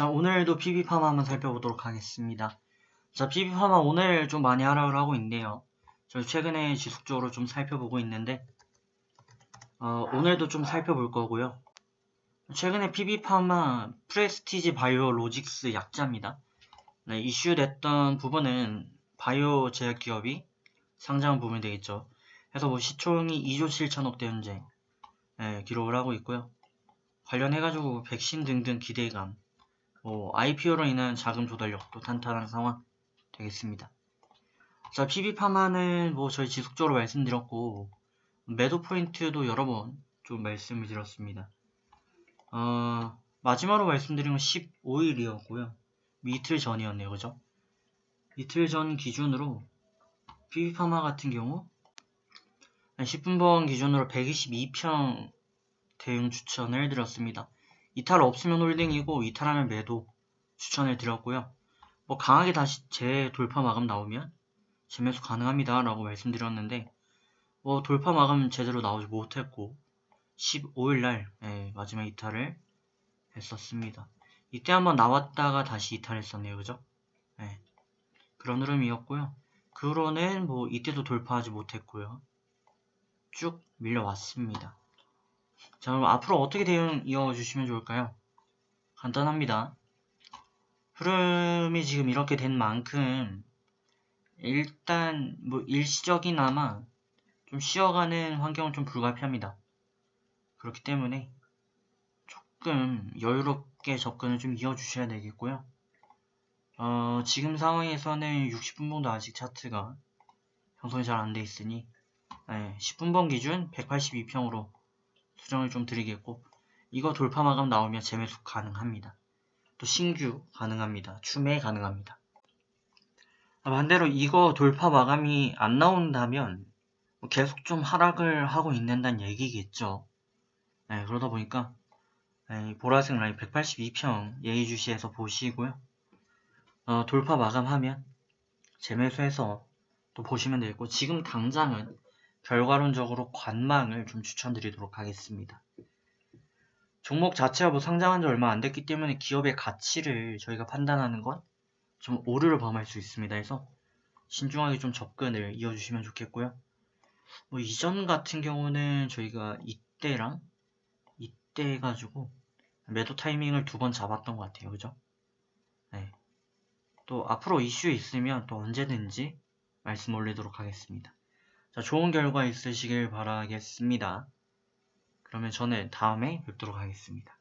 자, 오늘도 PB파마 한번 살펴보도록 하겠습니다. 자, PB파마 오늘 좀 많이 하락을 하고 있네요. 저희 최근에 지속적으로 좀 살펴보고 있는데, 어, 오늘도 좀 살펴볼 거고요. 최근에 PB파마 프레스티지 바이오 로직스 약자입니다. 네, 이슈됐던 부분은 바이오 제약 기업이 상장한 부분이 되겠죠. 해서 뭐 시총이 2조 7천억대 현재 네, 기록을 하고 있고요. 관련해가지고 백신 등등 기대감, 뭐 IPO로 인한 자금 조달력도 탄탄한 상황 되겠습니다. 자, PB파마는 뭐 저희 지속적으로 말씀드렸고 매도 포인트도 여러 번 좀 말씀을 드렸습니다. 어, 마지막으로 말씀드린 건 15일이었고요. 이틀 전이었네요, 그죠? 이틀 전 기준으로 PB파마 같은 경우 10분번 기준으로 122평 대응 추천을 드렸습니다. 이탈 없으면 홀딩이고 이탈하면 매도 추천을 드렸고요. 뭐 강하게 다시 재 돌파 마감 나오면 재매수 가능합니다 라고 말씀드렸는데 뭐 돌파 마감 제대로 나오지 못했고 15일날 예, 마지막 이탈을 했었습니다. 이때 한번 나왔다가 다시 이탈했었네요 그죠? 예, 그런 흐름이었고요. 그 후로는 뭐 이때도 돌파하지 못했고요. 쭉 밀려왔습니다. 자, 그럼 앞으로 어떻게 대응 이어주시면 좋을까요? 간단합니다. 흐름이 지금 이렇게 된 만큼 일단 뭐 일시적이나마 좀 쉬어가는 환경은 좀 불가피합니다. 그렇기 때문에 조금 여유롭게 접근을 좀 이어주셔야 되겠고요. 어, 지금 상황에서는 60분봉도 아직 차트가 형성이 잘 안 돼 있으니 네, 10분봉 기준 182평으로 수정을 좀 드리겠고 이거 돌파 마감 나오면 재매수 가능합니다. 또 신규 가능합니다. 추매 가능합니다. 아, 반대로 이거 돌파 마감이 안 나온다면 뭐 계속 좀 하락을 하고 있는다는 얘기겠죠. 네, 그러다 보니까 네, 보라색 라인 182평 예의주시해서 보시고요. 어, 돌파 마감하면 재매수해서 또 보시면 되겠고 지금 당장은 결과론적으로 관망을 좀 추천드리도록 하겠습니다. 종목 자체가 뭐 상장한 지 얼마 안 됐기 때문에 기업의 가치를 저희가 판단하는 건 좀 오류를 범할 수 있습니다. 해서 신중하게 좀 접근을 이어주시면 좋겠고요. 뭐 이전 같은 경우는 저희가 이때랑 이때 해가지고 매도 타이밍을 두 번 잡았던 것 같아요. 그죠? 네. 또 앞으로 이슈 있으면 또 언제든지 말씀 올리도록 하겠습니다. 자, 좋은 결과 있으시길 바라겠습니다. 그러면 저는 다음에 뵙도록 하겠습니다.